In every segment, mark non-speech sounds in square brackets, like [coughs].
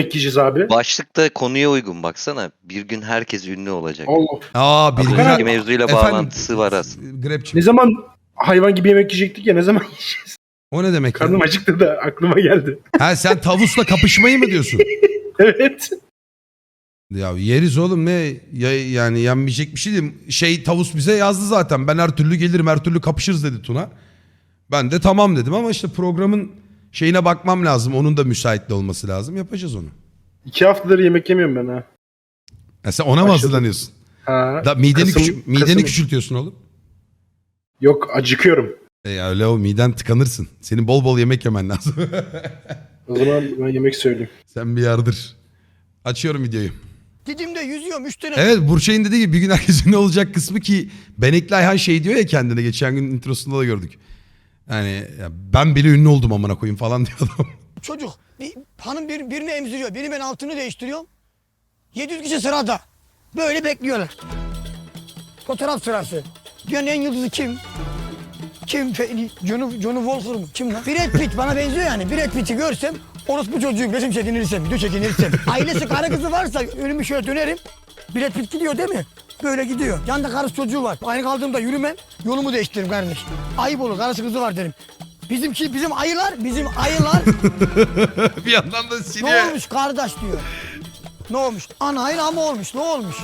yiyeceğiz abi? Başlıkta konuya uygun baksana. Bir gün herkes ünlü olacak. Allah. Aa bir gün. Bugünkü mevzuyla Efendim, bağlantısı var aslında. Grepçi. Ne zaman hayvan gibi yemek yiyecektik ya ne zaman [laughs] yiyeceğiz? O ne demek ya? Karnım acıktı da aklıma geldi. Ha sen tavusla kapışmayı mı diyorsun? [laughs] Evet. Ya yeriz oğlum ne ya, yani yenmeyecek bir şey değil. Şey tavus bize yazdı zaten. Ben her türlü gelirim her türlü kapışırız dedi Tuna. Ben de tamam dedim ama işte programın şeyine bakmam lazım. Onun da müsaitli olması lazım. Yapacağız onu. İki haftadır yemek yemiyorum ben ha. Ya sen ona mı Başladım. hazırlanıyorsun? Ha. Da mideni Kasım- küçük, mideni Kasım- küçültüyorsun oğlum. Yok acıkıyorum. E ya öyle o miden tıkanırsın. Senin bol bol yemek yemen lazım. [laughs] O zaman ben yemek söyleyeyim. sen bir yardır. Açıyorum videoyu. Didim'de yüzüyorum 3 tane Evet Burçay'ın dediği gibi bir gün herkesin ne olacak kısmı ki Benekli Ayhan şey diyor ya kendine geçen gün introsunda da gördük. Yani ya ben bile ünlü oldum amına koyayım falan [laughs] diyor adam. çocuk. Bir, hanım bir, birini emziriyor. Biri ben altını değiştiriyorum. 700 kişi sırada. Böyle bekliyorlar. Fotoğraf sırası. Dünyanın en yıldızı kim? Kim? Johnny, Johnny Walker mı? Kim lan? Brad Pitt bana benziyor yani. Brad Pitt'i görsem orospu çocuğum resim çekinirsem, video çekinirsem. Ailesi karı kızı varsa önümü şöyle dönerim. Brad Pitt gidiyor değil mi? Böyle gidiyor. Yanında karısı çocuğu var. Aynı kaldığımda yürümem. Yolumu değiştiririm kardeş. Ayıp olur. Karısı kızı var derim. Bizimki, bizim ayılar, bizim ayılar [laughs] bir yandan da ne siliyor. olmuş kardeş diyor. Ne olmuş? Ana ama olmuş. Ne olmuş?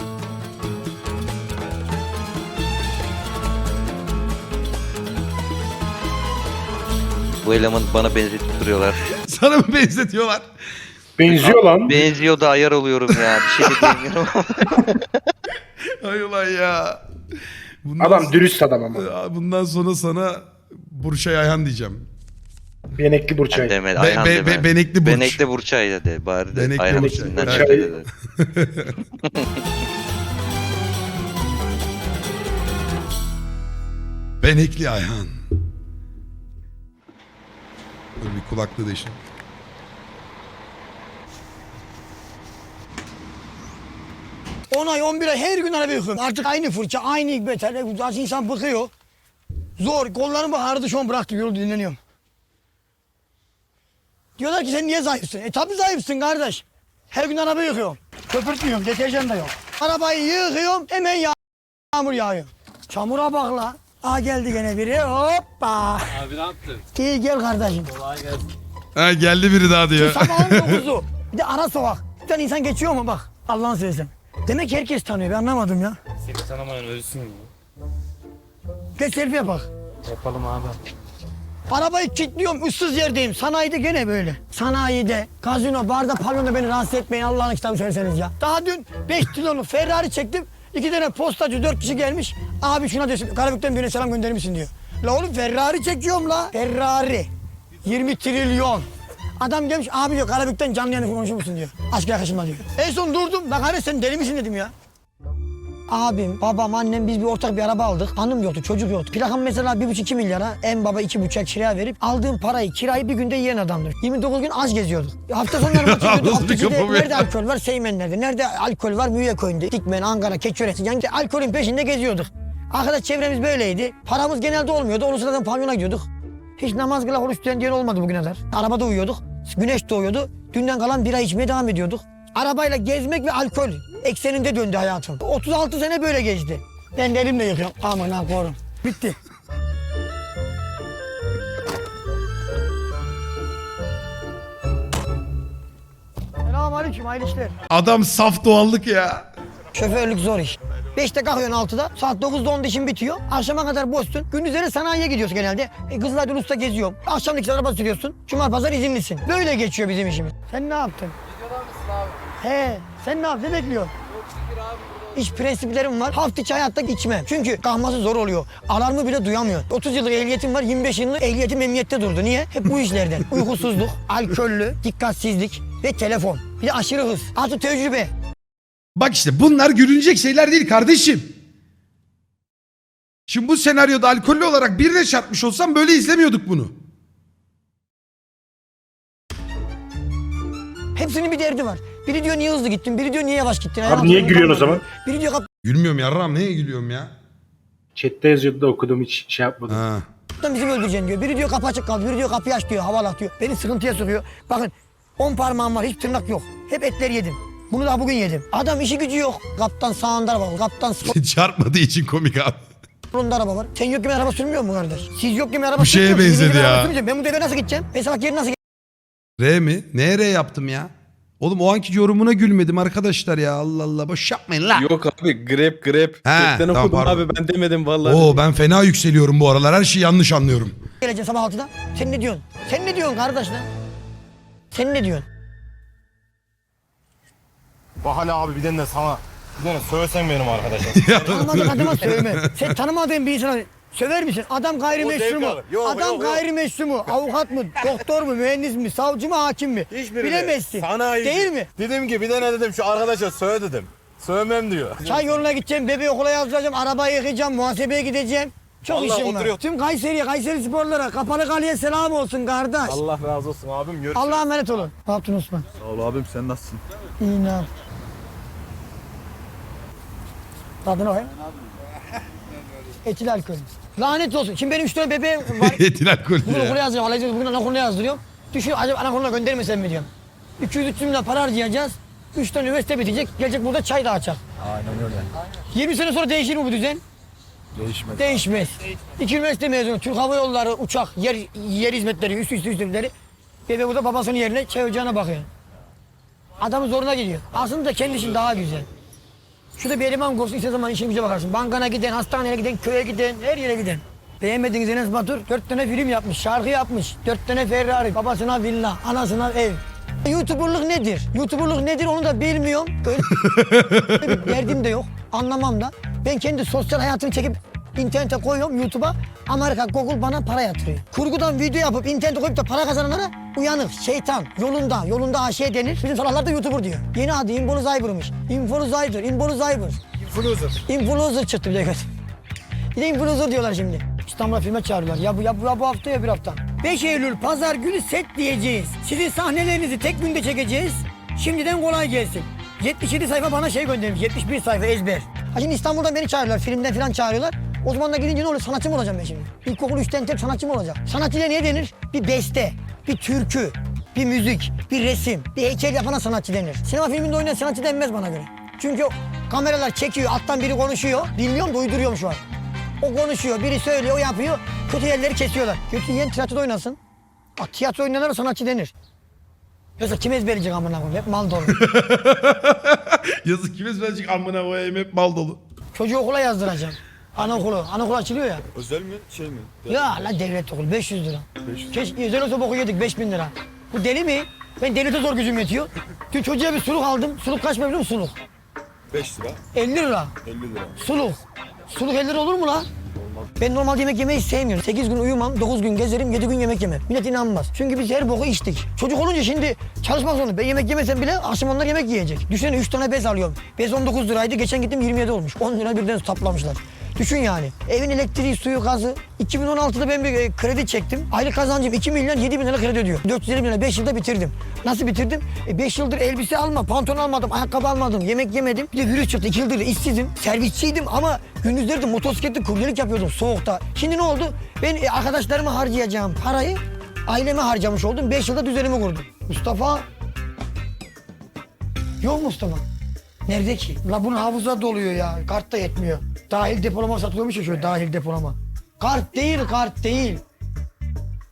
Bu elemanı bana benzetip duruyorlar. [laughs] Sana mı benzetiyorlar? Benziyor lan. Benziyor da ayar oluyorum ya. Bir şey de diyemiyorum. [laughs] Ay ya. Bundan Adam dürüst adam ama. Bundan sonra sana Burçay Ayhan diyeceğim. Benekli Burçay. Yani demedi, Ayhan be, be, be, benekli Burç. Benekli Burçay dedi. Bari de benekli Ayhan Burçay. Burçay. dedi. benekli Ayhan. Dur bir kulaklığı değiştirelim. 10 ay 11 ay her gün araba yıkıyorum. Artık aynı fırça aynı beterle artık insan bıkıyor. Zor kollarımı hardı şu an bıraktım yolu dinleniyorum. Diyorlar ki sen niye zayıfsın? E tabi zayıfsın kardeş. Her gün araba yıkıyorum. Köpürtmüyorum deterjan da yok. Arabayı yıkıyorum hemen yağ yağmur yağıyor. Çamura bak la. Aa geldi gene biri hoppa. Abi ne yaptın? İyi gel kardeşim. Kolay gelsin. Ha geldi biri daha diyor. Şu Sabahın dokuzu. [laughs] Bir de ara sokak. Bir tane insan geçiyor mu bak. Allah'ın seversen. Demek herkes tanıyor. Ben anlamadım ya. Seni tanımayan ölsün mü? Geç selfie'ye bak. Yapalım abi. Arabayı kilitliyorum. ıssız yerdeyim. Sanayide gene böyle. Sanayide, gazino, barda, pavyonda beni rahatsız etmeyin. Allah'ın kitabı söyleseniz ya. Daha dün 5 kilolu Ferrari çektim. İki tane postacı dört kişi gelmiş. Abi şuna desin. Karabük'ten birine selam gönderir misin diyor. La oğlum Ferrari çekiyorum la. Ferrari. 20 trilyon. Adam gelmiş abi diyor Karabük'ten canlı yayını konuşur musun diyor. Aşk arkadaşımla diyor. En son durdum. Bak hani sen deli misin dedim ya. Abim, babam, annem biz bir ortak bir araba aldık. Hanım yoktu, çocuk yoktu. Plakam mesela bir buçuk iki milyara. En baba iki buçuk kiraya verip aldığım parayı, kirayı bir günde yiyen adamdır. 29 gün aç geziyorduk. Hafta sonları [laughs] maç yapıyorduk. Hafta nerede alkol var? Seymenler'de. Nerede alkol var? Müyeköy'ünde. Dikmen, Ankara, Keçiören. Yani alkolün peşinde geziyorduk. Arkadaş çevremiz böyleydi. Paramız genelde olmuyordu. Onun sırasında pavyona gidiyorduk. Hiç namaz kıla oruç tutan diyen olmadı bugüne kadar. Arabada uyuyorduk. Güneş doğuyordu. Dünden kalan bira içmeye devam ediyorduk. Arabayla gezmek ve alkol ekseninde döndü hayatım. 36 sene böyle geçti. Ben de elimle yıkıyorum. Aman ha korum. Bitti. Selamun aleyküm hayırlı işler. Adam saf doğallık ya. Şoförlük zor iş. Beşte kalkıyorsun altıda, saat 9'da 10'da işin bitiyor. Akşama kadar boşsun. Gündüzleri sanayiye gidiyorsun genelde. E, kızlar usta geziyorum. Akşam ikisi araba sürüyorsun. Cuma pazar izinlisin. Böyle geçiyor bizim işimiz. Sen ne yaptın? Videolar mısın abi? He, sen ne yaptın? Ne bekliyorsun? Yok prensiplerim var. Hafta içi hayatta içmem. Çünkü kalması zor oluyor. Alarmı bile duyamıyor. 30 yıllık ehliyetim var. 25 yıllık ehliyetim emniyette durdu. Niye? Hep bu işlerden. [laughs] Uykusuzluk, alkollü, dikkatsizlik ve telefon. Bir de aşırı hız. Artı tecrübe. Bak işte bunlar gülünecek şeyler değil kardeşim. Şimdi bu senaryoda alkollü olarak birine çarpmış olsam böyle izlemiyorduk bunu. Hepsinin bir derdi var. Biri diyor niye hızlı gittin, biri diyor niye yavaş gittin. Abi niye gülüyorsun o zaman? Biri diyor Gülmüyorum yarram neye gülüyorum ya? Chat'te yazıyordu da okudum hiç şey yapmadım. Ha. kaptan bizi mi öldüreceksin diyor. Biri diyor kapı açık kaldı, biri diyor kapıyı aç diyor, havalı diyor. Beni sıkıntıya sokuyor. Bakın On parmağım var hiç tırnak yok. Hep etler yedim. Bunu da bugün yedim. Adam işi gücü yok. Kaptan sağında araba var. Kaptan [laughs] Çarpmadığı için komik abi. solunda araba var. Sen yok gibi araba sürmüyor mu kardeş? Siz yok gibi araba Bu şeye sürmüyor musunuz? benzedi ya. araba sürmeyeceğim. Ben bu devre nasıl gideceğim? Ben sabah geri nasıl R mi? Neye R yaptım ya? Oğlum o anki yorumuna gülmedim arkadaşlar ya. Allah Allah boş yapmayın la. Yok abi grep grep. He, Chatten tamam, okudum pardon. abi ben demedim vallahi. Oo ben fena yükseliyorum bu aralar. Her şeyi yanlış anlıyorum. geleceğim sabah 6'da? Sen ne diyorsun? Sen ne diyorsun kardeş lan? Sen ne diyorsun? Bahane abi bir de sana bir de söylesen benim arkadaşım. [laughs] Tanımadığın adama sövme. Sen tanımadığın bir insana söver misin? Adam gayrimeşru O mu? zevk alır. Yok, Adam yok, yok. gayrimeşru mu? Avukat mı? [laughs] Doktor mu? Mühendis mi? Savcı mı? Hakim mi? Hiçbiri Bilemezsin. Sanayi. Değil mi? Dedim ki bir de ne dedim şu arkadaşa söyle dedim. Sövmem diyor. [laughs] Çay yoluna gideceğim, bebeği okula yazdıracağım, arabayı yıkayacağım, muhasebeye gideceğim. Çok Vallahi işim var. oturuyor. Tüm Kayseri'ye, Kayseri sporlara, Kapalı Kale'ye selam olsun kardeş. Allah razı olsun abim. Görüşürüz. Allah'a emanet olun. Ne yaptın Osman? Sağ ol abim sen nasılsın? İyi ne yap? Tadına bakayım. Etil alkol. Lanet olsun. Şimdi benim üç tane bebeğim var. [laughs] Etil alkol Bugün okula ya. yazdırıyorum. Alacağız. Bugün anaokuluna yazdırıyorum. Düşün acaba anaokuluna göndermesem mi diyorum. 200-300 milyon para harcayacağız. 3 tane üniversite bitecek. Gelecek burada çay dağıtacak. Aynen öyle. 20 sene sonra değişir mi bu düzen? Değişmez. Değişmez. İki üniversite mezunu. Türk Hava Yolları, uçak, yer, yer hizmetleri, üst üste hizmetleri. Bebe burada babasının yerine çay ocağına bakıyor. Adamın zoruna gidiyor. Aslında kendi işin daha güzel. Şurada bir eleman olsun istediğin zaman işin güce bakarsın. Bankana giden, hastaneye giden, köye giden, her yere giden. Beğenmediğiniz Enes Batur dört tane film yapmış, şarkı yapmış. Dört tane Ferrari, babasına villa, anasına ev. YouTuber'lık nedir? YouTuber'lık nedir onu da bilmiyorum. Öyle bir [laughs] derdim de yok. Anlamam da. Ben kendi sosyal hayatımı çekip internete koyuyorum YouTube'a. Amerika Google bana para yatırıyor. Kurgudan video yapıp internete koyup da para kazananlara uyanık, şeytan, yolunda, yolunda aşiye denir. Bizim salaklar da YouTuber diyor. Yeni adı Influencer'mış. Influencer, Influencer. Influencer. Influencer çıktı bir de göt. Bir de influencer diyorlar şimdi. İstanbul'a filme çağırıyorlar. Ya bu, ya bu, ya bu hafta ya bir hafta. 5 Eylül pazar günü set diyeceğiz. Sizin sahnelerinizi tek günde çekeceğiz. Şimdiden kolay gelsin. 77 sayfa bana şey göndermiş. 71 sayfa ezber. Ha şimdi İstanbul'dan beni çağırıyorlar. Filmden falan çağırıyorlar. Da gidince ne oluyor? Sanatçı mı olacağım ben şimdi? İlkokul 3'ten tek sanatçı mı olacağım? Sanatçıya ne denir? Bir beste, bir türkü, bir müzik, bir resim, bir heykel yapana sanatçı denir. Sinema filminde oynayan sanatçı denmez bana göre. Çünkü kameralar çekiyor, alttan biri konuşuyor. Bilmiyorum da uyduruyorum şu an. O konuşuyor, biri söylüyor, o yapıyor. Kötü yerleri kesiyorlar. Kötü yiyen tiyatroda oynasın. Bak tiyatro oynayanlara sanatçı denir. Yoksa kim ezberleyecek amına koyayım? Hep mal dolu. [laughs] Yazık kimiz birazcık amına koyayım hep mal dolu. Çocuğu okula yazdıracağım. Anaokulu. Anaokul açılıyor ya. Özel mi şey mi? Ya la devlet okul 500 lira. Keşke özel olsa boku yedik 5000 lira. Bu deli mi? Ben devlete zor gücüm yetiyor. Dün çocuğa bir suluk aldım. Suluk kaç biliyor musun suluk? 5 lira 50 lira. 50 lira. Suluk. Suluk 50 lira olur mu lan? Ben normal yemek yemeyi sevmiyorum. 8 gün uyumam, 9 gün gezerim, 7 gün yemek yemem. Millet inanmaz. Çünkü biz her boku içtik. Çocuk olunca şimdi çalışmak zorunda. Ben yemek yemesem bile akşam onlar yemek yiyecek. Düşünsene 3 tane bez alıyorum. Bez 19 liraydı. Geçen gittim 27 olmuş. 10 lira birden saplamışlar. Düşün yani. Evin elektriği, suyu, gazı. 2016'da ben bir e, kredi çektim. Aylık kazancım 2 milyon 7 bin lira kredi ödüyor. 450 bin lira 5 yılda bitirdim. Nasıl bitirdim? 5 yıldır elbise alma, pantolon almadım, ayakkabı almadım, yemek yemedim. Bir de virüs çıktı. 2 yıldır işsizim. Servisçiydim ama gündüzleri de motosikletli kuryelik yapıyordum soğukta. Şimdi ne oldu? Ben e, arkadaşlarıma harcayacağım parayı aileme harcamış oldum. 5 yılda düzenimi kurdum. Mustafa Yok Mustafa. Nerede ki? La bunun hafıza doluyor ya. Kart da yetmiyor. Dahil depolama satılıyormuş ya şöyle dahil depolama. Kart değil, kart değil.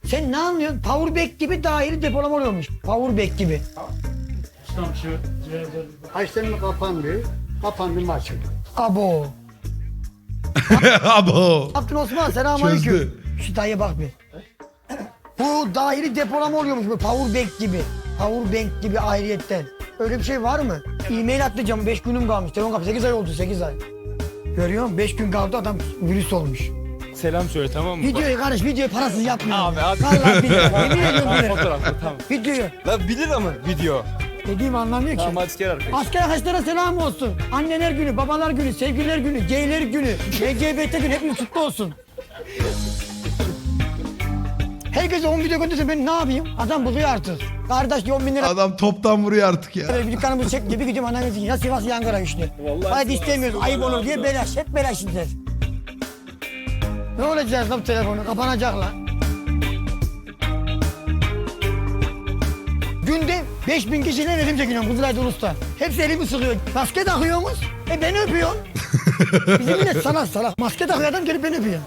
Sen ne anlıyorsun? Powerback gibi dahil depolama oluyormuş. Powerback gibi. Açtın kapandı. Kapandı mı açıldı. Abo. [laughs] Abo. Abdül Osman selamünaleyküm. Çözdü. Şu dayıya bak bir. Bu dahili depolama oluyormuş bu powerbank gibi. Powerbank gibi ayrıyetten. Öyle bir şey var mı? E-mail atlayacağım 5 günüm kalmış. Telefon kapı 8 ay oldu 8 ay. Görüyor musun? 5 gün kaldı adam virüs olmuş. Selam söyle tamam mı? Videoyu kardeş videoyu parasız yapmıyor. Abi, abi. Vallahi [laughs] bilir. Yemin ediyorum bilir. Fotoğrafta tamam. Videoyu. Lan bilir ama video. Dediğimi anlamıyor ki. Tamam hadi gel arkadaş. Asker arkadaşlara selam olsun. Anneler günü, babalar günü, sevgililer günü, geyler günü, LGBT günü hepiniz kutlu olsun. Herkese 10 video gönderse ben ne yapayım? Adam buluyor artık. Kardeş diyor 10 bin lira Adam toptan vuruyor artık ya. bir dükkanımızı çek gibi gidiyorum ananı sikeyim. Ya Sivas ya Ankara işte. Hadi istemiyoruz ayıp olur diye belaş. Hep belaş işler. Ne olacak lan bu telefonu? Kapanacak lan. Günde 5000 kişiyle resim çekiyorum Kızılay'da Ulus'ta. Hepsi elimi sıkıyor. Maske takıyorsunuz. E beni öpüyorsun. [laughs] Bizim millet salak salak. Maske takıyor adam gelip beni öpüyor.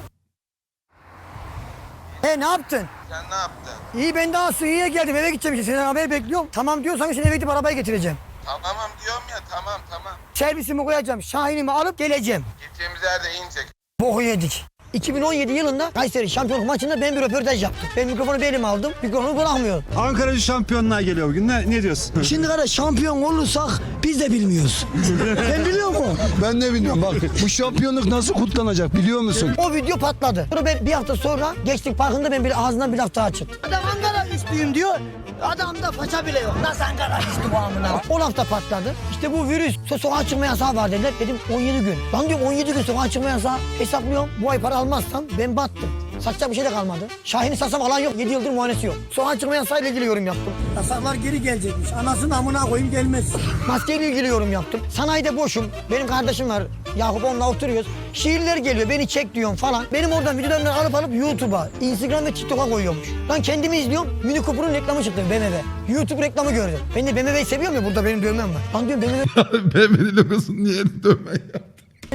E ne yaptın? Sen ne yaptın? İyi ben daha Suhi'ye geldim eve gideceğim işte senden haber bekliyorum. Tamam diyorsan şimdi eve gidip arabayı getireceğim. Tamam diyorum ya tamam tamam. Servisimi koyacağım Şahin'imi alıp geleceğim. Gideceğimiz yerde inecek. Boku yedik. 2017 yılında Kayseri şampiyonluk maçında ben bir röportaj yaptım. Ben mikrofonu benim aldım. Mikrofonu bırakmıyorum. Ankara'cı şampiyonluğa geliyor bugün. Ne, ne diyorsun? [laughs] Şimdi kardeş şampiyon olursak biz de bilmiyoruz. [laughs] Sen biliyor musun? Ben de bilmiyorum bak bu şampiyonluk nasıl kutlanacak biliyor musun? O video patladı. Sonra ben bir hafta sonra Gençlik Parkı'nda ben bir ağzından bir laf daha çıktı. Adam Ankara güçlüyüm diyor. Adamda faça bile yok. Nasıl Ankara güçlü bu amına? O laf da patladı. İşte bu virüs so sokağa çıkma yasağı var dediler. Dedim 17 gün. Lan diyorum 17 gün sokağa çıkma yasağı. Hesaplıyorum. Bu ay para almazsam ben battım. Satacak bir şey de kalmadı. Şahin'i satsam alan yok. 7 yıldır muayenesi yok. Sokağa çıkma yasağıyla ilgili yorum yaptım. Yasaklar geri gelecekmiş. Anasını amına koyayım gelmez. Maskeyle ilgili yorum yaptım. Sanayide boşum. Benim kardeşim var. Yakup onunla oturuyoruz. Şiirler geliyor. Beni çek diyorum falan. Benim oradan videolarını alıp alıp YouTube'a, Instagram ve TikTok'a koyuyormuş. Lan kendimi izliyorum. Mini Cooper'ın reklamı çıktı BMW. YouTube reklamı gördüm. Ben de BMW'yi seviyorum ya burada benim dövmem var. Lan diyorum BMW BMW'nin logosunu niye [laughs] dövme ya?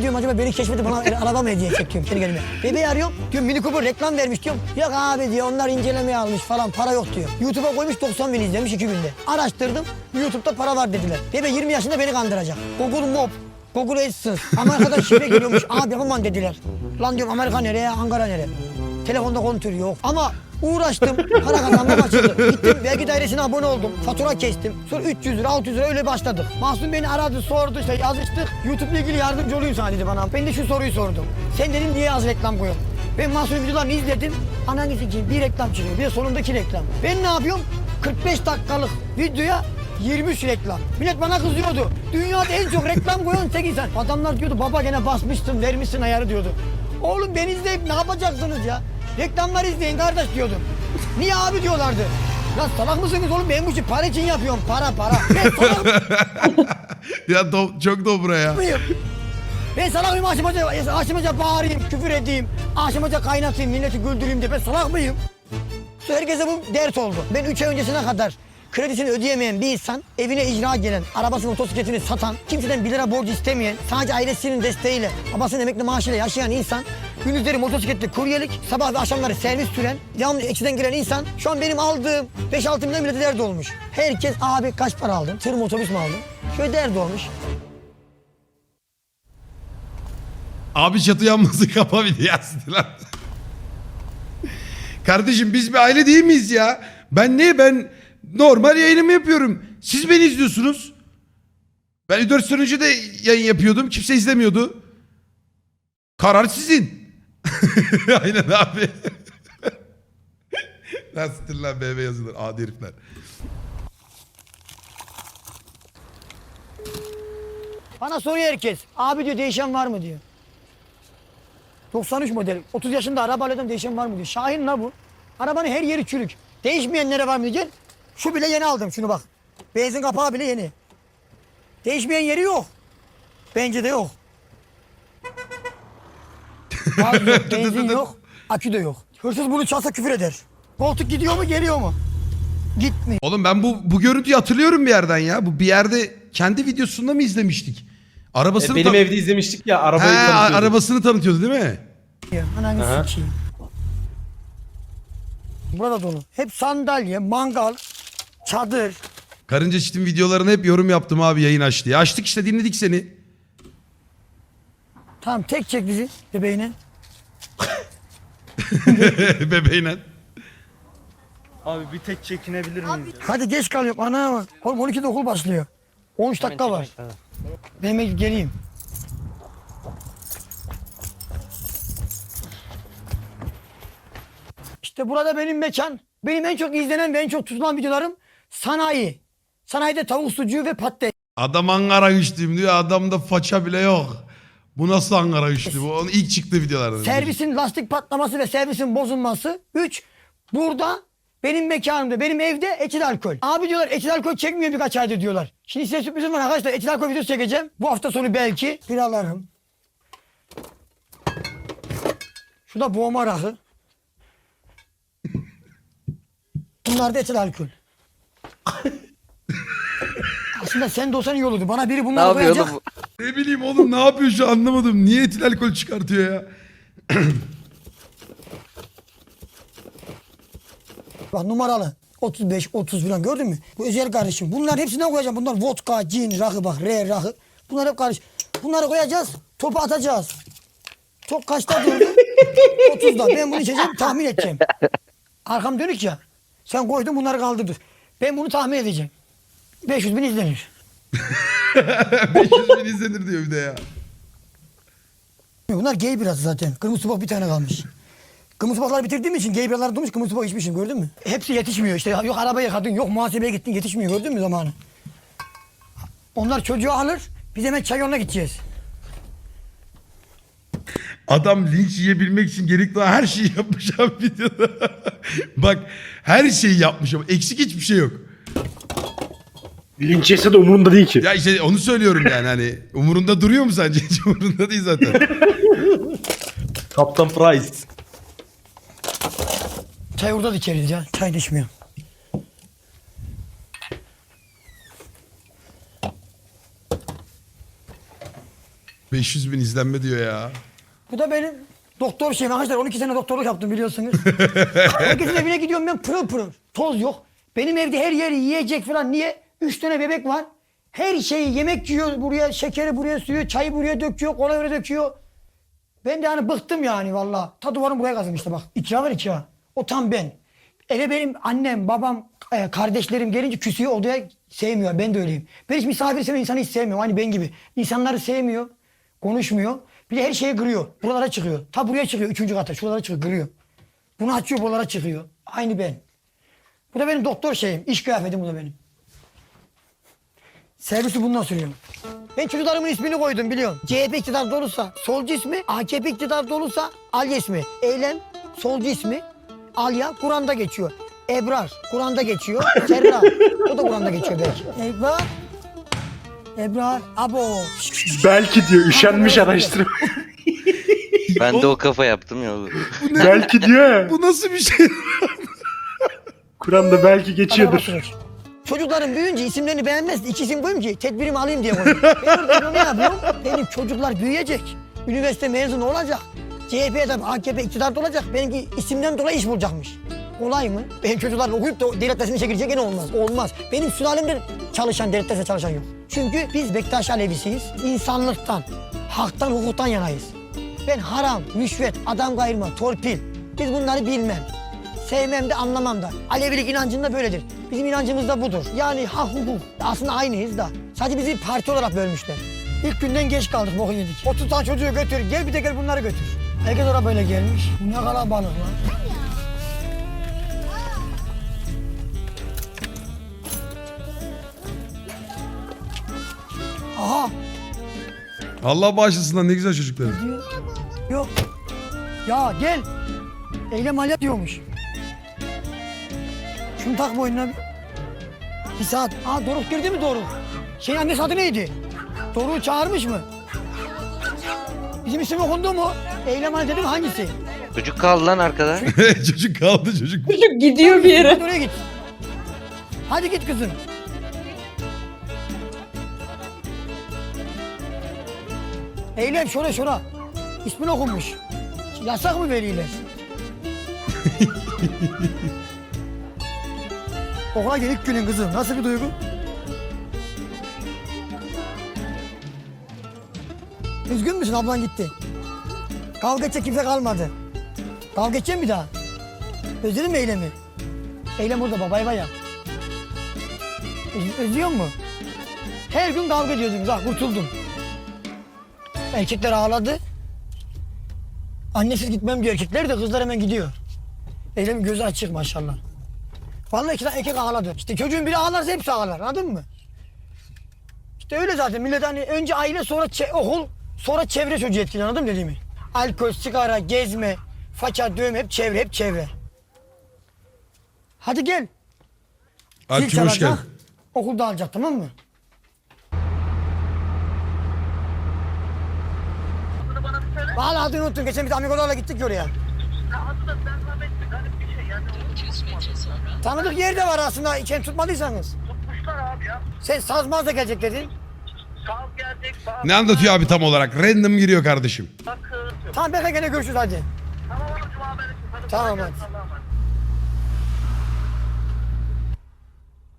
diyorum acaba beni keşfedip bana el- araba mı hediye edecek diyorum kendi kendime. Bebeği arıyorum. Diyorum Mini Cooper reklam vermiş diyorum. Yok abi diyor onlar incelemeye almış falan para yok diyor. YouTube'a koymuş 90 bin izlemiş iki günde. Araştırdım. YouTube'da para var dediler. Bebe 20 yaşında beni kandıracak. Google Mob. Google AdSense. Amerika'dan şifre geliyormuş. Abi yapamam dediler. Lan diyorum Amerika nereye, Ankara nereye? Telefonda kontür yok. Ama uğraştım. Para kazanmam açıldı. Gittim vergi dairesine abone oldum. Fatura kestim. Sonra 300 lira 600 lira öyle başladık. Mahsun beni aradı sordu işte yazıştık. YouTube'la ilgili yardımcı olayım sana dedi bana. Ben de şu soruyu sordum. Sen dedim niye az reklam koyuyorsun? Ben Mahsun'un videolarını izledim. Ananı sikeyim bir reklam çıkıyor. Bir de sonundaki reklam. Ben ne yapıyorum? 45 dakikalık videoya 23 reklam. Millet bana kızıyordu. Dünyada en çok reklam koyan tek insan. Adamlar diyordu baba gene basmışsın vermişsin ayarı diyordu. Oğlum ben izleyip ne yapacaksınız ya? Reklamlar izleyin kardeş diyordum. Niye abi diyorlardı. Lan salak mısınız oğlum ben bu işi para için yapıyorum para para. Ben salak [laughs] Ya do- çok dobra ya. mıyım? Ben salak mıyım aşamaca, aşamaca bağırayım, küfür edeyim, aşamaca kaynatayım, milleti güldüreyim diye ben salak mıyım? Herkese bu dert oldu. Ben 3 ay öncesine kadar kredisini ödeyemeyen bir insan, evine icra gelen, arabasını, motosikletini satan, kimseden 1 lira borcu istemeyen, sadece ailesinin desteğiyle, babasının emekli maaşıyla yaşayan insan, gündüzleri motosikletli kuryelik, sabah ve akşamları servis süren, devamlı ekşiden giren insan, şu an benim aldığım 5-6 milyon millete dert olmuş. Herkes abi kaç para aldın, tır mı otobüs mü aldın? Şöyle dert olmuş. Abi çatı yanması kapa bir diye. Kardeşim biz bir aile değil miyiz ya? Ben ne? Ben normal yayınımı yapıyorum. Siz beni izliyorsunuz. Ben 4 sene önce de yayın yapıyordum. Kimse izlemiyordu. Karar sizin. [laughs] Aynen abi. Nasıldır [laughs] lan BB yazılır. Adi herifler. Bana soruyor herkes. Abi diyor değişen var mı diyor. 93 model. 30 yaşında araba alıyordum değişen var mı diyor. Şahin la bu. Arabanın her yeri çürük. Değişmeyenlere var mı diyor. Şu bile yeni aldım şunu bak. Benzin kapağı bile yeni. Değişmeyen yeri yok. Bence de yok. [laughs] Gaz yok, benzin yok, akü de yok. Hırsız bunu çalsa küfür eder. Koltuk gidiyor mu geliyor mu? Gitmiyor. Oğlum ben bu bu görüntüyü hatırlıyorum bir yerden ya. Bu bir yerde kendi videosunda mı izlemiştik? Arabasını E, Benim evde izlemiştik ya arabayı He, tanıtıyordu. arabasını tanıtıyordu değil mi? Ananı sikeyim. Burada dolu. Hep sandalye, mangal, çadır. Karınca Çift'in videolarına hep yorum yaptım abi yayın aç diye. Açtık işte dinledik seni. Tamam tek çek bizi bebeğine. [laughs] Bebeğine. Abi bir tek çekinebilir miyim? Hadi geç kalıyorum ana bak. Oğlum 12'de okul başlıyor. 13 dakika var. Ben geleyim. İşte burada benim mekan. Benim en çok izlenen ve en çok tutulan videolarım sanayi. Sanayide tavuk sucuğu ve patates. Adam Ankara güçlüyüm diyor. Adamda faça bile yok. Bu nasıl Ankara güçlü? Bu onun ilk çıktığı videolardan. Servisin lastik patlaması ve servisin bozulması. Üç, burada benim mekanımda, benim evde etil alkol. Abi diyorlar etil alkol çekmiyor birkaç aydır diyorlar. Şimdi size sürprizim var arkadaşlar. Etil alkol videosu çekeceğim. Bu hafta sonu belki biralarım. Şu da boğma rakı. Bunlar da etil alkol. Aslında sen de olsan iyi olurdu. Bana biri bunları yapıyor koyacak. oğlum? Ne bileyim oğlum ne yapıyor şu an anlamadım. Niye etil alkol çıkartıyor ya? [clears throat] Bak numaralı. 35, 30 falan gördün mü? Bu özel karışım. Bunların hepsinden koyacağım. Bunlar vodka, cin, rakı bak. R, rakı. Bunlar hep karış. Bunları koyacağız. Topu atacağız. Çok kaçta durdu? [laughs] 30'da. Ben bunu içeceğim tahmin edeceğim. Arkam dönük ya. Sen koydun bunları kaldırdır. Ben bunu tahmin edeceğim. 500 bin izlenir. [laughs] 500 bin izlenir diyor bir de ya. Bunlar gay biraz zaten. Kırmızı tabak bir tane kalmış. Kırmızı tabakları bitirdiğim için gay biralar durmuş kırmızı tabak içmişim gördün mü? Hepsi yetişmiyor işte. Yok arabaya yıkadın, yok muhasebeye gittin yetişmiyor gördün mü zamanı? Onlar çocuğu alır, biz hemen çay yoluna gideceğiz. Adam linç yiyebilmek için gerekli olan her şeyi yapmış abi videoda. [laughs] Bak her şeyi yapmış ama eksik hiçbir şey yok. Linç yese de umurunda değil ki. Ya işte onu söylüyorum yani hani umurunda duruyor mu sence? [laughs] Hiç umurunda değil zaten. Kaptan Price. Çay orada da içeriz ya. Çay da içmiyorum. Hı. 500 bin izlenme diyor ya. Bu da benim doktor şeyim arkadaşlar. 12 sene doktorluk yaptım biliyorsunuz. [laughs] Herkesin evine gidiyorum ben pırıl pırıl. Toz yok. Benim evde her yeri yiyecek falan. Niye? Üç tane bebek var. Her şeyi yemek yiyor buraya, şekeri buraya sürüyor, çayı buraya döküyor, kola buraya döküyor. Ben de hani bıktım yani valla. Ta duvarım buraya kazım işte bak. İkra var ikra. O tam ben. Eve benim annem, babam, e, kardeşlerim gelince küsüyor odaya sevmiyor. Ben de öyleyim. Ben hiç misafir seven insanı hiç sevmiyorum. Hani ben gibi. İnsanları sevmiyor. Konuşmuyor. Bir de her şeyi kırıyor. Buralara çıkıyor. Ta buraya çıkıyor. Üçüncü kata. Şuralara çıkıyor. Kırıyor. Bunu açıyor buralara çıkıyor. Aynı ben. Bu da benim doktor şeyim. İş kıyafetim bu da benim. Servisi bundan sürüyorum. Ben çocuklarımın ismini koydum biliyorum. CHP iktidarda olursa solcu ismi, AKP iktidarda olursa Alya ismi. Eylem solcu ismi. Alya Kur'an'da geçiyor. Ebrar Kur'an'da geçiyor. [laughs] Serra o da Kur'an'da geçiyor belki. Ebrar. Ebrar. Abo. Belki diyor üşenmiş araştırma. [laughs] Ben de o kafa yaptım ya. oğlum. [laughs] belki diyor ya. Bu nasıl bir şey? Kur'an'da belki geçiyordur. Çocuklarım büyüyünce isimlerini beğenmez. İki isim koyayım ki tedbirimi alayım diye koydum. Ben orada [laughs] ne yapıyorum? Benim çocuklar büyüyecek. Üniversite mezunu olacak. CHP'de AKP iktidarda olacak. Benimki isimden dolayı iş bulacakmış. Kolay mı? Benim çocuklar okuyup da devlet dersine çekilecek gene olmaz. Olmaz. Benim sülalemde çalışan, devlet dersine çalışan yok. Çünkü biz Bektaş Alevisiyiz. İnsanlıktan, haktan, hukuktan yanayız. Ben haram, rüşvet, adam kayırma, torpil. Biz bunları bilmem. Sevmem de anlamam da. Alevilik inancında böyledir. Bizim inancımız da budur. Yani hak hukuk. Aslında aynıyız da. Sadece bizi parti olarak bölmüşler. İlk günden geç kaldık boku yedik. 30 tane çocuğu götür. Gel bir de gel bunları götür. Herkes oraya böyle gelmiş. Bu ne kalabalık lan. Aha Allah bağışlasın lan ne güzel çocuklar. Yok. Ya gel. Eylem alet diyormuş. Şunu tak boynuna bir. Bir saat. Aa Doruk girdi mi Doruk? Şeyin annesi adı neydi? Doruk'u çağırmış mı? Bizim isim okundu mu? Eylem dedim hangisi? Çocuk kaldı lan arkada. [laughs] çocuk kaldı çocuk. Çocuk gidiyor bir yere. Hadi oraya git. Hadi git kızım. Eylem şura şura. İsmin okunmuş. Yasak mı veliler? [laughs] Okula ilk günün kızım. Nasıl bir duygu? Üzgün müsün ablan gitti? Kavga edecek kimse kalmadı. Kavga edecek mi daha? Özledin mi Eylem'i? Eylem burada babay baya. Öz, özlüyor mu? Her gün kavga ediyordunuz ha kurtuldum. Erkekler ağladı. Annesiz gitmem diyor erkekler de kızlar hemen gidiyor. Eylem gözü açık maşallah. Vallahi iki tane erkek ağladı. İşte çocuğun biri ağlarsa hepsi ağlar anladın mı? İşte öyle zaten millet hani önce aile sonra okul sonra çevre çocuğu etkili anladın mı dediğimi? Alkol, sigara, gezme, faça, dövme hep çevre hep çevre. Hadi gel. Zil hoş çalacak. geldin. Okulda alacak tamam mı? Vallahi adını unuttum. Geçen biz amigolarla gittik ya oraya. Tanıdık yer de var aslında. İçen tutmadıysanız. Sen sazmaz da gelecek dedin. Ne anlatıyor abi tam olarak? Random giriyor kardeşim. Tamam Berkay gene görüşürüz hadi. Tamam hadi.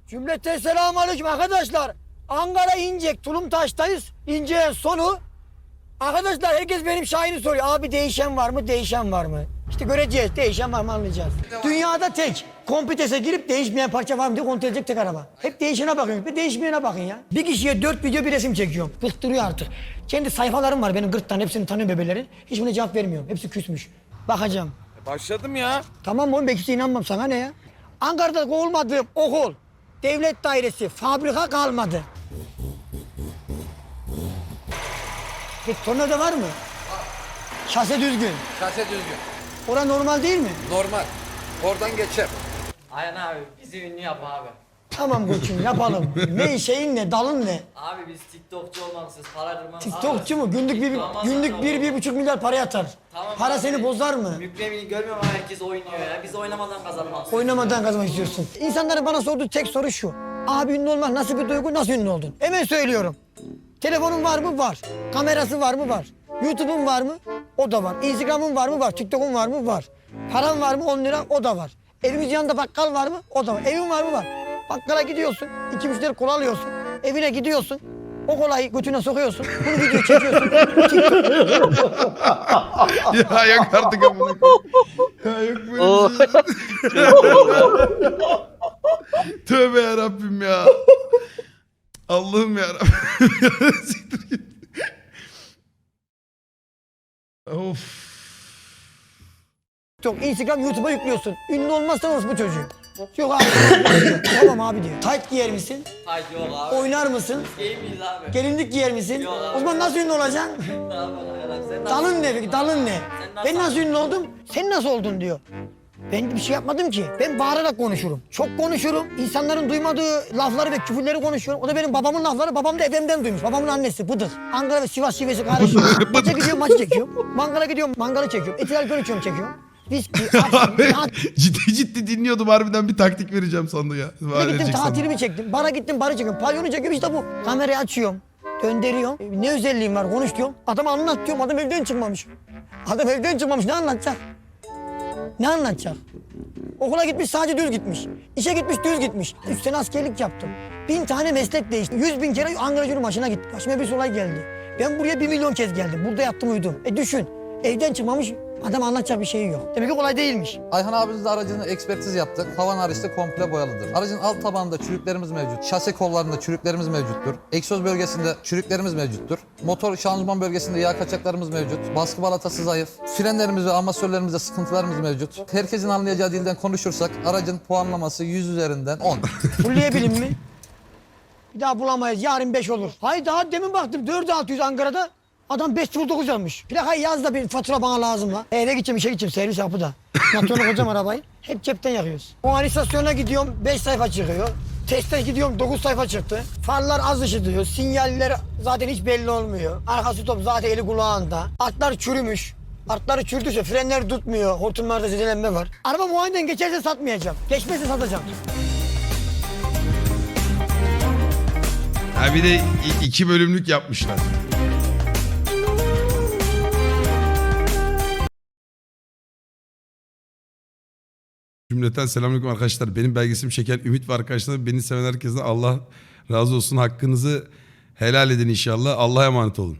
Cümlete selamun aleyküm arkadaşlar. Ankara İncek, Tulumtaş'tayız. İncek'in sonu. Arkadaşlar herkes benim Şahin'i soruyor. Abi değişen var mı, değişen var mı? İşte göreceğiz, değişen var mı anlayacağız. Dünyada tek, kompitese girip değişmeyen parça var mı diye kontrol edecek tek araba. Hep değişene bakın, bir değişmeyene bakın ya. Bir kişiye dört video bir resim çekiyorum. Bıktırıyor artık. Kendi sayfalarım var benim 40 tane, hepsini tanıyor bebelerin. Hiçbirine cevap vermiyorum, hepsi küsmüş. Bakacağım. Başladım ya. Tamam oğlum belki de inanmam sana ne ya? Ankara'da olmadığım okul, devlet dairesi, fabrika kalmadı. Bir tornavida var mı? Şase düzgün. Şase düzgün. Ora normal değil mi? Normal. Oradan geçer. Aynen abi bizi ünlü yap abi. Tamam koçum yapalım. ne şeyin ne, dalın ne? Abi biz TikTokçu olmaksız para kırmamız. TikTokçu mu? Günlük bir, günlük bir, bir buçuk milyar para yatar. Tamam Para abi. seni bozar mı? Mükremini görmüyorum ama herkes oynuyor ya. Biz oynamadan kazanmak. Oynamadan kazanmak istiyorsun. İnsanların bana sorduğu tek soru şu. Abi ünlü olmak nasıl bir duygu, nasıl ünlü oldun? Hemen söylüyorum. Telefonun var mı? Var. Kamerası var mı? Var. YouTube'un var mı? O da var. Instagram'ın var mı? Var. TikTok'un var mı? Var. Paran var mı? 10 lira? O da var. Evimiz yanında bakkal var mı? O da var. Evin var mı? Var. Bakkala gidiyorsun. iki müşteri kola alıyorsun. Evine gidiyorsun. O kolayı götüne sokuyorsun. Bunu video çekiyorsun. [laughs] ya yok artık amına koyayım. Ya yok böyle bir şey. Tövbe yarabbim ya. Allah'ım yarabbim. [laughs] Siktir git. Of. TikTok, Instagram, YouTube'a yüklüyorsun. Ünlü olmazsan olsun bu çocuğu. Yok abi. [coughs] tamam abi diyor. Tight giyer misin? Haydi yok abi. Oynar mısın? Game miyiz abi? Gelinlik giyer misin? Yok abi. O zaman nasıl ünlü olacaksın? Yapalım arkadaş sen nasıl? Dalın ne peki? Dalın ne? nasıl Ben nasıl ünlü oldum? Sen nasıl oldun diyor. Ben bir şey yapmadım ki. Ben bağırarak konuşurum. Çok konuşurum. İnsanların duymadığı lafları ve küfürleri konuşuyorum. O da benim babamın lafları. Babam da efemden duymuş. Babamın annesi Bıdık. Ankara ve Sivas şivesi karışıyor. Maça gidiyorum maç çekiyorum. Mangala gidiyorum mangalı çekiyorum. Etil alkol içiyorum çekiyorum. Viski, [laughs] Abi ciddi ciddi dinliyordum harbiden bir taktik vereceğim sandı ya. Bir gittim tatilimi çektim. Bara gittim barı çekiyorum. Pavyonu çekiyorum işte bu. Kamerayı açıyorum. Döndürüyorum. E, Ne özelliğim var konuş diyorum. Adama anlat diyorum. Adam evden çıkmamış. Adam evden çıkmamış. Ne anlatacak? Ne anlatacak? Okula gitmiş sadece düz gitmiş. İşe gitmiş düz gitmiş. Üç sene askerlik yaptım. Bin tane meslek değişti. Yüz bin kere Ankara Gücü'nün başına gittim. Başıma bir olay geldi. Ben buraya bir milyon kez geldim. Burada yattım uyudum. E düşün. Evden çıkmamış. Adam anlatacak bir şeyi yok. Demek ki kolay değilmiş. Ayhan abimizle aracını ekspertiz yaptık. Tavan hariçte komple boyalıdır. Aracın alt tabanında çürüklerimiz mevcut. Şase kollarında çürüklerimiz mevcuttur. Egzoz bölgesinde çürüklerimiz mevcuttur. Motor şanzıman bölgesinde yağ kaçaklarımız mevcut. Baskı balatası zayıf. Frenlerimiz ve amasörlerimizde sıkıntılarımız mevcut. Herkesin anlayacağı dilden konuşursak aracın puanlaması 100 üzerinden 10. [laughs] Fulleyebilim mi? Bir daha bulamayız. Yarın 5 olur. Hayır daha demin baktım 4600 Ankara'da. Adam 509 almış. Plakayı yaz da bir fatura bana lazım la. Eve gideceğim işe gideceğim servis yapı da. Motorunu [laughs] koyacağım arabayı. Hep cepten yakıyoruz. O an istasyona gidiyorum 5 sayfa çıkıyor. Teste gidiyorum 9 sayfa çıktı. Farlar az ışıtıyor. Sinyaller zaten hiç belli olmuyor. Arkası top zaten eli kulağında. Atlar çürümüş. Atları çürüdüyse frenler tutmuyor. Hortumlarda zedelenme var. Araba muayeneden geçerse satmayacağım. Geçmezse satacağım. Ha bir de i- iki bölümlük yapmışlar. Cümleten selamünaleyküm arkadaşlar. Benim belgesimi çeken Ümit ve arkadaşlar beni seven herkese Allah razı olsun. Hakkınızı helal edin inşallah. Allah'a emanet olun.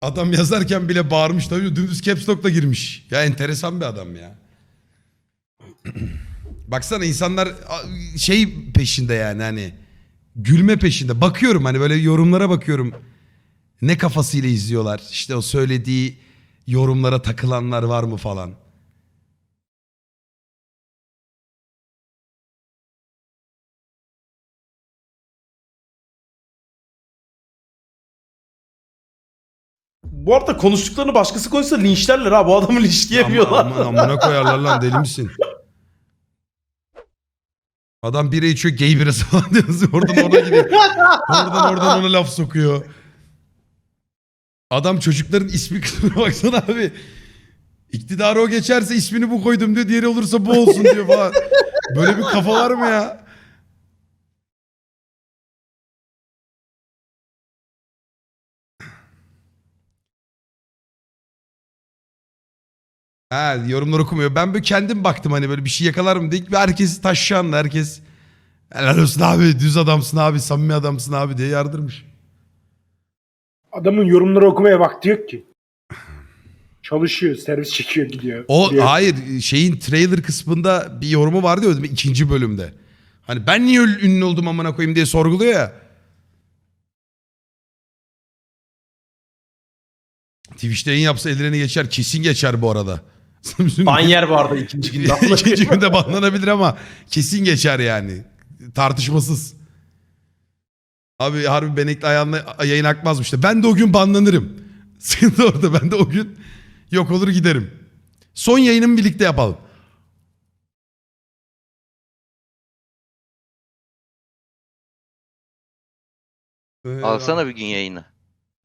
Adam yazarken bile bağırmış tabii. Dümdüz caps lock'la girmiş. Ya enteresan bir adam ya. [clears throat] Baksana insanlar şey peşinde yani hani gülme peşinde. Bakıyorum hani böyle yorumlara bakıyorum. Ne kafasıyla izliyorlar. İşte o söylediği yorumlara takılanlar var mı falan. Bu arada konuştuklarını başkası konuşsa linçlerler ha. Bu adamı linçleyemiyorlar. Aman, amına koyarlar lan deli misin? Adam bira içiyor gay birası falan diyorsun. [laughs] Oradan ona gidiyor. oradan oradan ona laf sokuyor. Adam çocukların ismi kısmına baksana abi. İktidarı o geçerse ismini bu koydum diyor. Diğeri olursa bu olsun diyor falan. Böyle bir kafa var mı ya? Ha yorumlar okumuyor. Ben böyle kendim baktım hani böyle bir şey yakalar mı diye. Ve herkes taşşanlı herkes. Helal olsun abi düz adamsın abi samimi adamsın abi diye yardırmış. Adamın yorumları okumaya vakti yok ki. Çalışıyor, servis çekiyor gidiyor. O Diyor. hayır şeyin trailer kısmında bir yorumu vardı ya ikinci bölümde. Hani ben niye ün- ünlü oldum amına koyayım diye sorguluyor ya. Twitch'te yayın yapsa ellerine geçer. Kesin geçer bu arada. Ban yer bu arada ikinci günde. [laughs] İkinci günde banlanabilir ama kesin geçer yani. Tartışmasız. Abi harbi benekli ayağına yayın akmazmış işte. Ben de o gün banlanırım. [laughs] Sıkıntı orada. Ben de o gün yok olur giderim. Son yayınımı birlikte yapalım. Alsana bir gün yayını.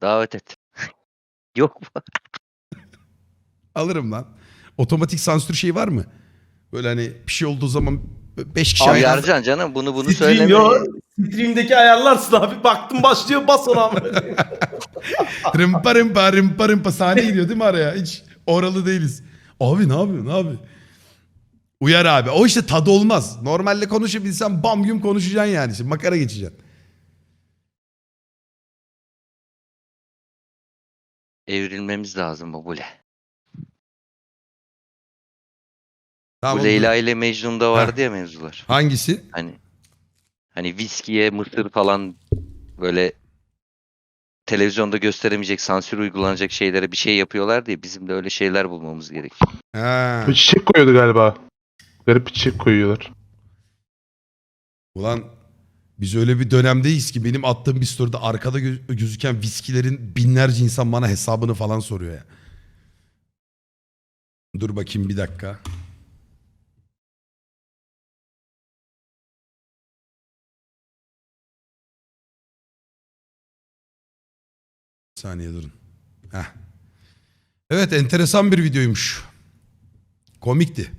Davet et. [laughs] Yok mu? Alırım lan. Otomatik sansür şeyi var mı? Böyle hani bir şey olduğu zaman 5 kişi Abi Yarcan canım bunu bunu söyleme. yo. Stream'deki ayarlarsın abi. Baktım başlıyor bas ona. [laughs] Rımpa rımpa rımpa rımpa sahne gidiyor değil mi araya? Hiç oralı değiliz. Abi ne yapıyorsun abi? Uyar abi. O işte tadı olmaz. Normalde konuşabilsen bam güm konuşacaksın yani. Şimdi makara geçeceksin. Evrilmemiz lazım bu Tamam, bu. Leyla ile Mecnun'da vardı ya mevzular. Hangisi? Hani hani viskiye, mısır falan böyle televizyonda gösteremeyecek, sansür uygulanacak şeylere bir şey yapıyorlar diye bizim de öyle şeyler bulmamız gerekiyor. Ha. Bir çiçek koyuyordu galiba. Garip bir çiçek koyuyorlar. Ulan biz öyle bir dönemdeyiz ki benim attığım bir story'de arkada gö- gözüken viskilerin binlerce insan bana hesabını falan soruyor ya. Dur bakayım bir dakika. Saniye durun. Heh. Evet enteresan bir videoymuş. Komikti.